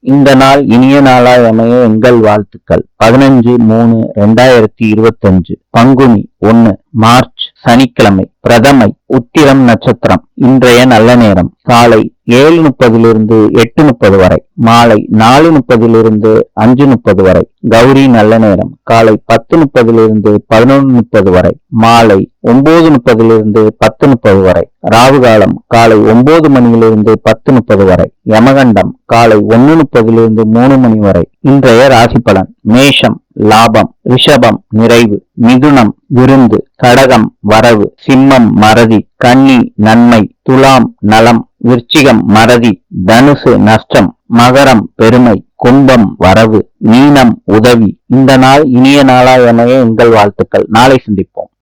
இந்த நாள் இனிய நாளாய் அமைய எங்கள் வாழ்த்துக்கள். பதினஞ்சு மூணு ரெண்டாயிரத்தி இருபத்தஞ்சு. பங்குனி ஒன்னு மார்ச் சனிக்கிழமை பிரதமை உத்திரம் நட்சத்திரம் இன்றைய நல்ல நேரம் காலை ஏழு முப்பதிலிருந்து எட்டு முப்பது வரை மாலை நாலு முப்பதிலிருந்து அஞ்சு முப்பது வரை கௌரி நல்ல நேரம் காலை பத்து முப்பதிலிருந்து பதினொன்று முப்பது வரை மாலை ஒன்பது முப்பதிலிருந்து பத்து முப்பது வரை ராகு காலம் காலை ஒன்பது மணியிலிருந்து பத்து முப்பது வரை யமகண்டம் காலை ஒன்னு முப்பதிலிருந்து மூணு மணி வரை. இன்றைய ராசி பலன் மேஷம் லாபம் ரிஷபம் நிறைவு மிதுனம் விருந்து கடகம் வரவு சிம்மம் மறதி கன்னி நன்மை துலாம் நலம் விருச்சிகம் மறதி தனுசு நஷ்டம் மகரம் பெருமை கும்பம் வரவு மீனம் உதவி. இந்த நாள் இனிய நாளா என எங்கள் வாழ்த்துக்கள். நாளை சந்திப்போம்.